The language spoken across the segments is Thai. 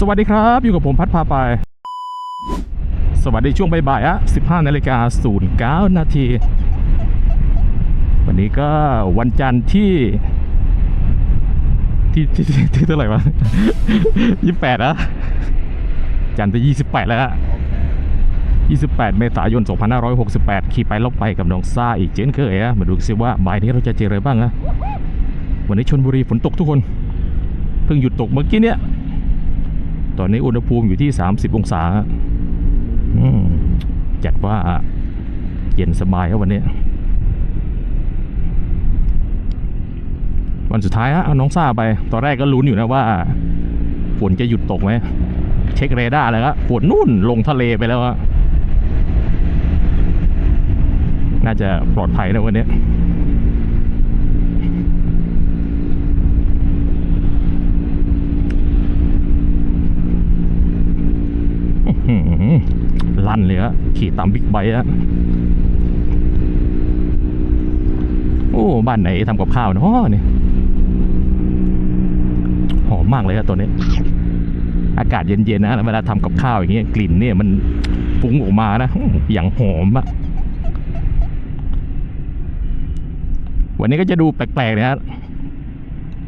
สวัสดีครับ อยู่กับผมพัดพาไป สวัสดีช่วงบ่ายๆอะ15นาฬิกา09นาที วันนี้ก็วันจันทร์ที่ที่ที่ที่ที่เท่าไหร่วะ28อะจันทร์ที่28แล้วอะ28 เมษายน 2568 ขี่ไปลบไปกับน้องซ่าอีกเช่นเคยอะมาดูสิว่าบ่ายนี้เราจะเจออะไรบ้างอะวันนี้ชนบุรีฝนตกทุกคน เพิ่งหยุดตกเมื่อกี้เนี่ย ตอนนี้อุณหภูมิอยู่ที่ 30 องศาอืมจัดว่าเย็นสบายครับวันนี้ วันสุดท้ายฮะเอาน้องซ่าไป ตอนแรกก็ลุ้นอยู่นะว่าฝนจะหยุดตกไหม เช็คเรดาร์แล้วก็ฝนนู่นลงทะเลไปแล้วอะน่าจะปลอดภัยนะวันนี้ อื้อหือ ลั่นเลยอะขี่ตามบิ๊กไบค์อะโอ้บ้านไหนทำกับข้าวเนาะเนี่ยหอมมากเลยอะตัวนี้ อากาศเย็นๆนะเวลาทำกับข้าวอย่างเงี้ยกลิ่นเนี่ยมันฟุ้งออกมานะอย่างหอมอะวันนี้ก็จะดูแปลกๆนะฮะ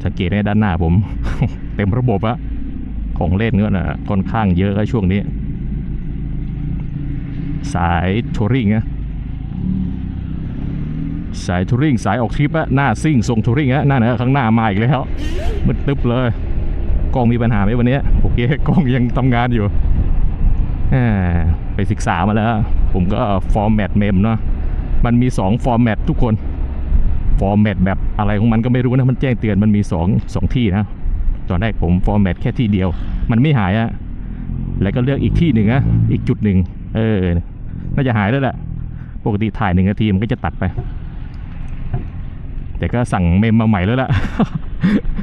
สังเกตในด้านหน้าผม เต็มระบบอะของเล่นก็นะค่อนข้างเยอะอะช่วงนี้ สายทัวริงนะสายทัวริงสายออกทริปอะหน้าซิ่งทรงทัวริงอะหน้าเนอข้างหน้ามาอีกแล้วมืดตึ๊บเลยกล้องมีปัญหาไหมวันนี้โอเคกล้องยังทำงานอยู่ไปศึกษามาแล้ว ผมก็ฟอร์แมตเมมเนาะมันมี2ฟอร์แมตทุกคนฟอร์แมตแบบอะไรของมันก็ไม่รู้นะ มันแจ้งเตือนมันมี2 2ที่นะ ตอนแรกผมฟอร์แมตแค่ที่เดียว มันไม่หายอะแล้วก็เลือกอีกที่หนึ่งนะอีกจุดหนึ่ง เออ น่าจะหายแล้วแหละ ปกติถ่ายหนึ่งนาทีมันก็จะตัดไป แต่ก็สั่งเมมมาใหม่แล้วล่ะ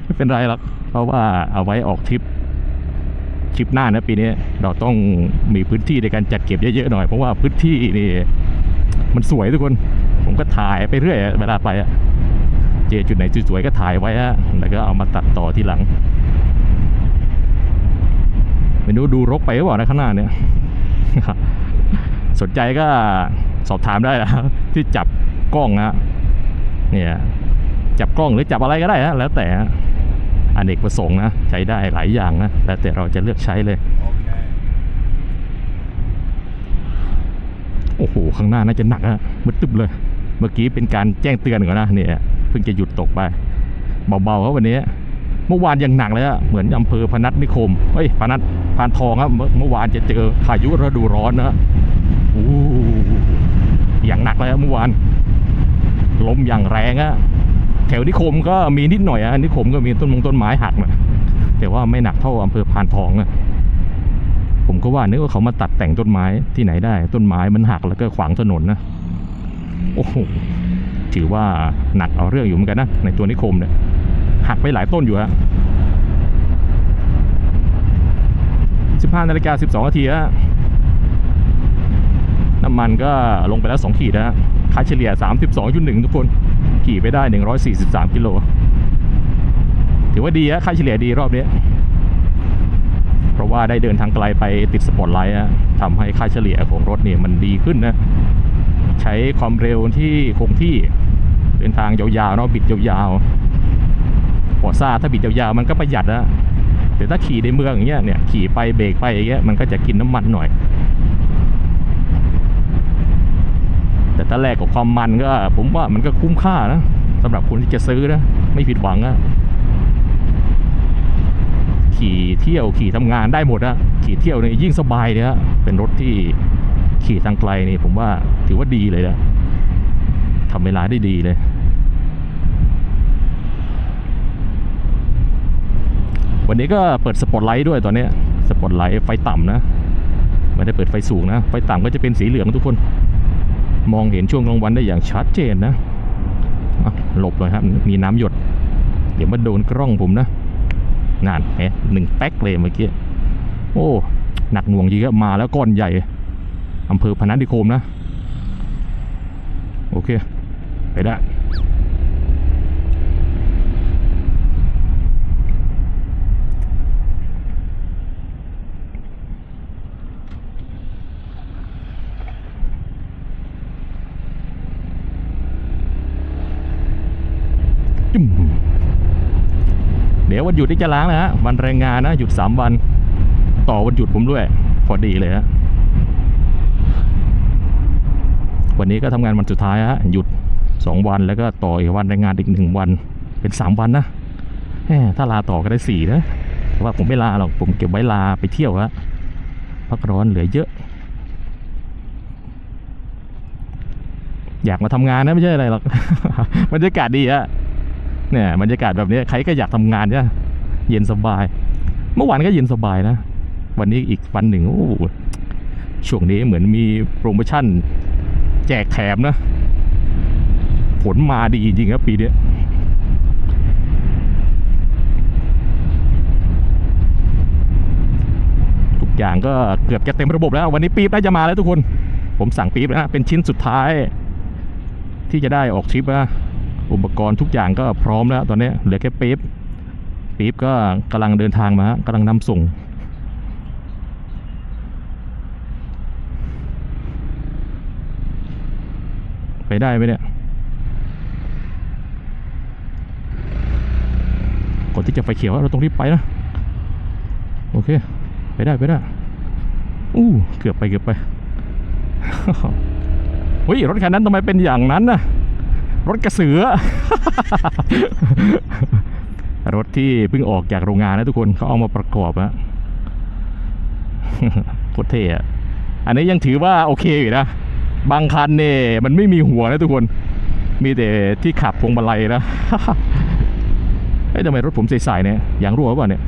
ไม่เป็นไรหรอก เพราะว่าเอาไว้ออกทริปทริปหน้านะปีนี้เราต้องมีพื้นที่ในการจัดเก็บเยอะๆหน่อย เพราะว่าพื้นที่นี่มันสวยทุกคน ผมก็ถ่ายไปเรื่อยเวลาไปอะเจอจุดไหนสวยๆก็ถ่ายไว้อะแล้วก็เอามาตัดต่อทีหลังไม่รู้ดูรกไปหรือเปล่านะข้างหน้าเนี่ย สนใจก็สอบถามได้นะที่จับกล้องนะเนี่ยจับกล้องหรือจับอะไรก็ได้นะแล้วแต่นะอเนกประสงค์นะใช้ได้หลายอย่างนะแล้วแต่เราจะเลือกใช้เลยโอ้โหข้างหน้าน่าจะหนักอะมืดตึ๊บเลย เมื่อกี้เป็นการแจ้งเตือนก่อนนะเนี่ยเพิ่งจะหยุดตกไปเบาๆครับวันนี้เมื่อวานยังหนักเลยอะเหมือนอำเภอพนัสนิคมเฮ้ยพนัสพานทองครับ เมื่อเมื่อวานจะเจอพายุฤดูร้อนนะโอย่างหนักเลยเมื่อวานลมอย่างแรงอะแถวนิคมก็มีนิดหน่อยอะนิคมก็มีต้นมงต้นไม้หักนะแต่ว่าไม่หนักเท่าอำเภอพานทองอะผมก็ว่านึกว่าเขามาตัดแต่งต้นไม้ที่ไหนได้ ต้นไม้มันหักแล้วก็ขวางถนนนะโอ้โหถือว่าหนักเอาเรื่องอยู่เหมือนกันนะในตัวนิคมเนี่ยหักไปหลายต้นอยู่ฮะ15นาฬิกา12นาทีฮะ น้ำมันก็ลงไปแล้ว2ขีดนะฮะค่าเฉลี่ย 32.1 ทุกคน ขี่ไปได้ 143 กิโล ถือว่าดีฮะค่าเฉลี่ยดีรอบนี้ เพราะว่าได้เดินทางไกลไปติดสปอตไลท์ฮะทำให้ค่าเฉลี่ยของรถเนี่ยมันดีขึ้นนะ ใช้ความเร็วที่คงที่เดินทางยาวๆเนาะบิดยาวๆฟอซ่าถ้าบิดยาวๆมันก็ประหยัดนะแต่ถ้าขี่ในเมืองอย่างเงี้ยเนี่ยขี่ไปเบรกไปอย่างเงี้ยมันก็จะกินน้ำมันหน่อย แต่ถ้าแลกกับความมันก็ ผมว่ามันก็คุ้มค่านะสำหรับคนที่จะซื้อนะ ไม่ผิดหวังอะขี่เที่ยวขี่ทำงานได้หมดอะขี่เที่ยวเนี่ยยิ่งสบายเลยฮะเป็นรถที่ขี่ทางไกลนี่ผมว่าถือว่าดีเลยนะทำเวลาได้ดีเลย วันนี้ก็เปิดสปอตไลท์ด้วยตอนนี้สปอตไลท์ไฟต่ำนะ ไม่ได้เปิดไฟสูงนะ ไฟต่ำก็จะเป็นสีเหลืองทุกคน มองเห็นช่วงกลางวันได้อย่างชัดเจนนะหลบเลยครับ มีน้ำหยด เดี๋ยวมาโดนกล้องผมนะนานเอ๊ะหนึ่งแป๊กเลยเมื่อกี้ โอ้ หนักหน่วงจริงครับมาแล้วก้อนใหญ่อำเภอพนัสนิคมนะ โอเค ไปได้ จุ่มเดี๋ยววันหยุดที่จะล้างนะฮะวันแรงงานนะหยุดสามวัน ต่อวันหยุดผมด้วย พอดีเลยฮะวันนี้ก็ทำงานวันสุดท้ายฮะหยุดสองวันแล้วก็ต่ออีกวันแรงงานอีกหนึ่งวัน เป็นสามวันนะแหมถ้าลาต่อก็ได้สี่นะแต่ว่าผมไม่ลาหรอกผมเก็บไว้ลาไปเที่ยวฮะพักร้อนเหลือเยอะ อยากมาทำงานนะไม่ใช่อะไรหรอกบรรยากาศดีอะ เนี่ยบรรยากาศแบบนี้ใครก็อยากทำงานเนี่ยเย็นสบาย เมื่อวานก็เย็นสบายนะ วันนี้อีกวันหนึ่งโอ้ช่วงนี้เหมือนมีโปรโมชั่น แจกแถมนะ ผลมาดีจริงครับปีนี้ทุกอย่างก็เกือบจะเต็มระบบแล้ว วันนี้ปี๊บน่าจะมาแล้วทุกคน ผมสั่งปี๊บแล้วนะเป็นชิ้นสุดท้าย ที่จะได้ออกทริปนะ อุปกรณ์ทุกอย่างก็พร้อมแล้วตอนนี้เหลือแค่ปี๊บปี๊บก็กำลังเดินทางมาฮะกำลังนำส่ง ไปได้ไหมเนี่ยก่อนที่จะไฟเขียวเราต้องรีบไปนะ โอเค ไปได้ไปได้อู้เกือบไปเกือบไปเฮ้ยรถคันนั้นทำไมเป็นอย่างนั้นนะ รถกระเสือ รถที่เพิ่งออกจากโรงงานนะทุกคนเขาเอามาประกอบอะโคตรเท่อะอันนี้ยังถือว่าโอเคอยู่นะ บางคันเนี่ยมันไม่มีหัวนะทุกคน มีแต่ที่ขับพวงมาลัยนะเฮ้ยทำไมรถผมใสๆเนี่ยยางรั่วเปล่าเนี่ย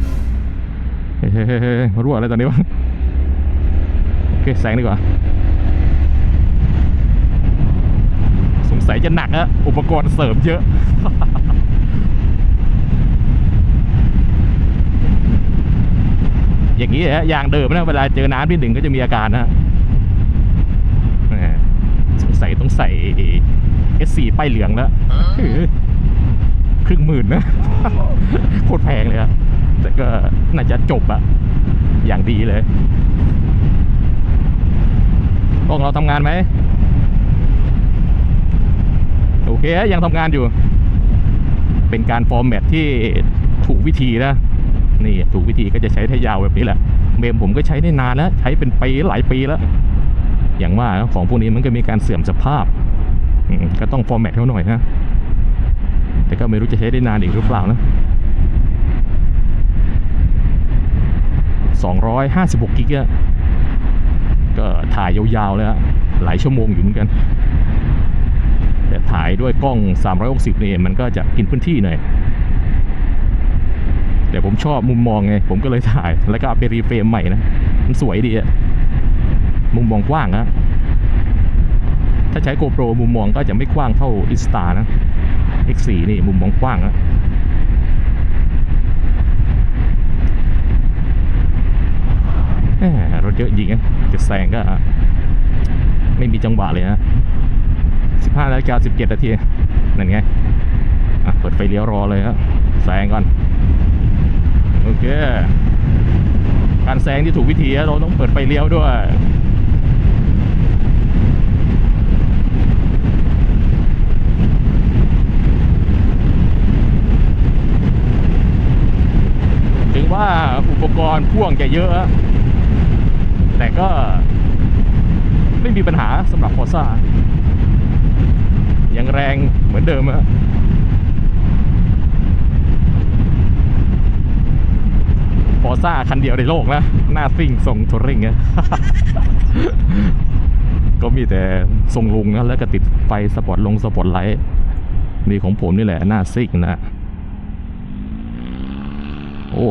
เฮ้ยเฮ้ยเฮ้ยเฮ้ยรั่วอะไรตอนนี้วะโอเคแซงดีกว่า สงสัยจะหนักอะอุปกรณ์เสริมเยอะอย่างนี้ฮะยางเดิมนะเวลาเจอน้ำที่หนึ่งก็จะมีอาการนะแหมสงสัยต้องใส่ S4 ป้ายเหลืองแล้วครึ่งหมื่นนะโคตรแพงเลยอะแต่ก็น่าจะจบอะอย่างดีเลยพวกเราทำงานไหม โอเคยังทำงานอยู่ เป็นการฟอร์แมตที่ถูกวิธีนะนี่ถูกวิธีก็จะใช้ได้ยาวแบบนี้แหละ เมมผมก็ใช้ได้นานแล้ว ใช้เป็นปีหลายปีแล้ว อย่างว่าของพวกนี้มันก็มีการเสื่อมสภาพก็ต้องฟอร์แมตเขาหน่อยนะ แต่ก็ไม่รู้จะใช้ได้นานอีกหรือเปล่านะ 256 กิกะก็ถ่ายยาวๆเลยฮะหลายชั่วโมงอยู่เหมือนกัน ถ่ายด้วยกล้อง 360เนี่ยมันก็จะกินพื้นที่หน่อยแต่ผมชอบมุมมองไง ผมก็เลยถ่าย แล้วก็เอาไปรีเฟรมใหม่นะ มันสวยดีอะมุมมองกว้างอะถ้าใช้ GoPro มุมมองก็จะไม่กว้างเท่า i s t a นะ X4 นี่มุมมองกว้างอะรถเยอะจริงอะจะแซงก็ ไม่มีจังหวะเลยนะ 15นาฬิกา17นาทีนั่นไงอะเปิดไฟเลี้ยวรอเลยครับแซงก่อน โอเค การแซงที่ถูกวิธีเราต้องเปิดไฟเลี้ยวด้วยถึงว่าอุปกรณ์พ่วงจะเยอะ แต่ก็ไม่มีปัญหาสำหรับฟอร์ซ่า ยังแรงเหมือนเดิมอะฟอร์ซ่าคันเดียวในโลกนะ หน้าซิ่งทรงทัวริงอะก็มีแต่ทรงลุงนะแล้วก็ติดไฟสปอตลงสปอตไลท์มีของผมนี่แหละหน้าซิ่งนะ โอ้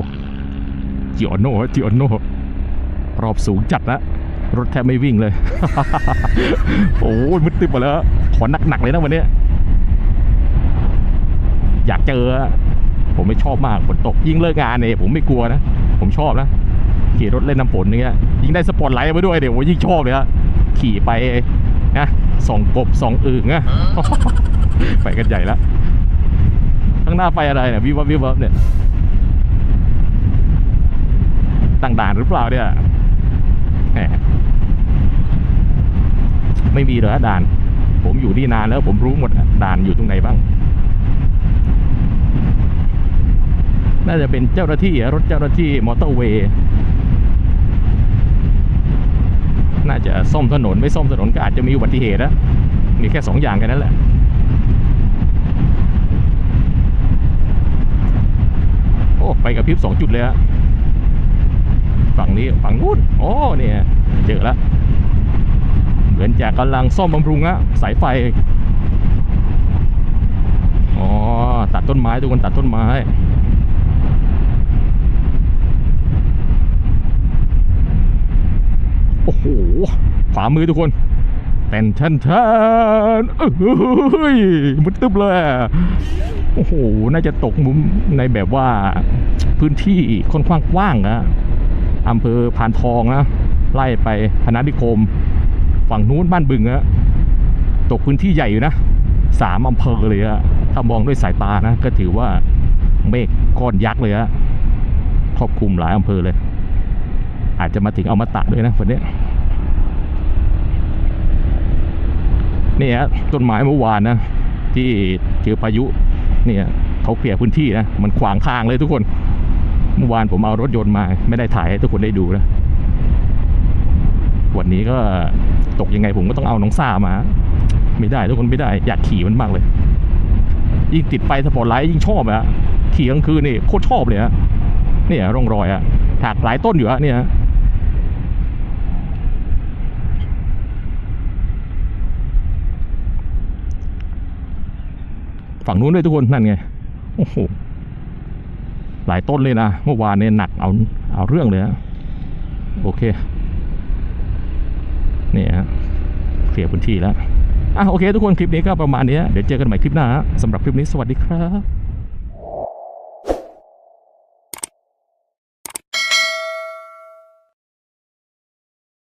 จิออโน่จิออโน่รอบสูงจัดนะ รถแทบไม่วิ่งเลย โอ้ยมืดตึ๊บหมดแล้ว ขอหนักๆเลยนะวันนี้ อยากเจอ ผมไม่ชอบมากฝนตกยิ่งเลิกงานเนี่ยผมไม่กลัวนะ ผมชอบนะ ขี่รถเล่นน้ำฝนอย่างเงี้ยยิ่งได้สปอตไลท์มาด้วยเดี๋ยวผมยิ่งชอบเลยอะขี่ไปนะส่องกบส่องอึ่งอะไปกันใหญ่แล้วข้างหน้าไฟอะไรเนี่ยวิบวับวิบวับเนี่ยตั้งด่านหรือเปล่าเนี่ยแหม ไม่มีเหรอด่าน ผมอยู่นี่นานแล้วผมรู้หมดอะด่านอยู่ตรงไหนบ้าง น่าจะเป็นเจ้าหน้าที่รถเจ้าหน้าที่มอเตอร์เวย์น่าจะซ่อมถนนไม่ซ่อมถนนก็อาจจะมีอุบัติเหตุนะมีแค่สองอย่างกันนั่นแหละโอ้ไปกับพิบสองจุดเลยอะฝั่งนี้ฝั่งนู้นโอ้เนี่ยเจอแล้ว เหมือนจะกำลังซ่อมบำรุงอะสายไฟอ๋อตัดต้นไม้ทุกคนตัดต้นไม้โอ้โหขวามือทุกคนแตนชันชันเอ้ยมันตึบเลยโอ้โห น่าจะตกมุมในแบบว่าพื้นที่ค่อนข้างกว้างนะอำเภอพานทองนะ ไล่ไปพนัสนิคม ฝั่งนู้นบ้านบึงอะตกพื้นที่ใหญ่อยู่นะสามอำเภอเลยอะถ้ามองด้วยสายตานะ ก็ถือว่าเมฆก้อนยักษ์เลยอะครอบคลุมหลายอำเภอเลย อาจจะมาถึงเอามาตะด้วยนะวันนี้นี่ฮะต้นไม้เมื่อวานนะ ที่เจอพายุเนี่ยเขาเคลียร์พื้นที่นะ มันขวางทางเลยทุกคน เมื่อวานผมเอารถยนต์มา ไม่ได้ถ่ายให้ทุกคนได้ดูนะ วันนี้ก็ตกยังไงผมก็ต้องเอาน้องซ่ามา ไม่ได้ทุกคนไม่ได้อยากขี่มันมากเลย ยิ่งติดไฟสปอร์ตไลท์ยิ่งชอบอะขี่กลางคืนนี่โคตรชอบเลยอะเนี่ยร่องรอยอะถากหลายต้นอยู่อะเนี่ยฝั่งนู้นด้วยทุกคนนั่นไงโอ้โหหลายต้นเลยนะเมื่อวานเนี่ยหนักเอาเอาเรื่องเลยนะโอเค เนี่ยฮะเคลียร์พื้นที่แล้วอะโอเค ทุกคนคลิปนี้ก็ประมาณนี้เดี๋ยวเจอกันใหม่คลิปหน้าสำหรับคลิปนี้สวัสดีครับ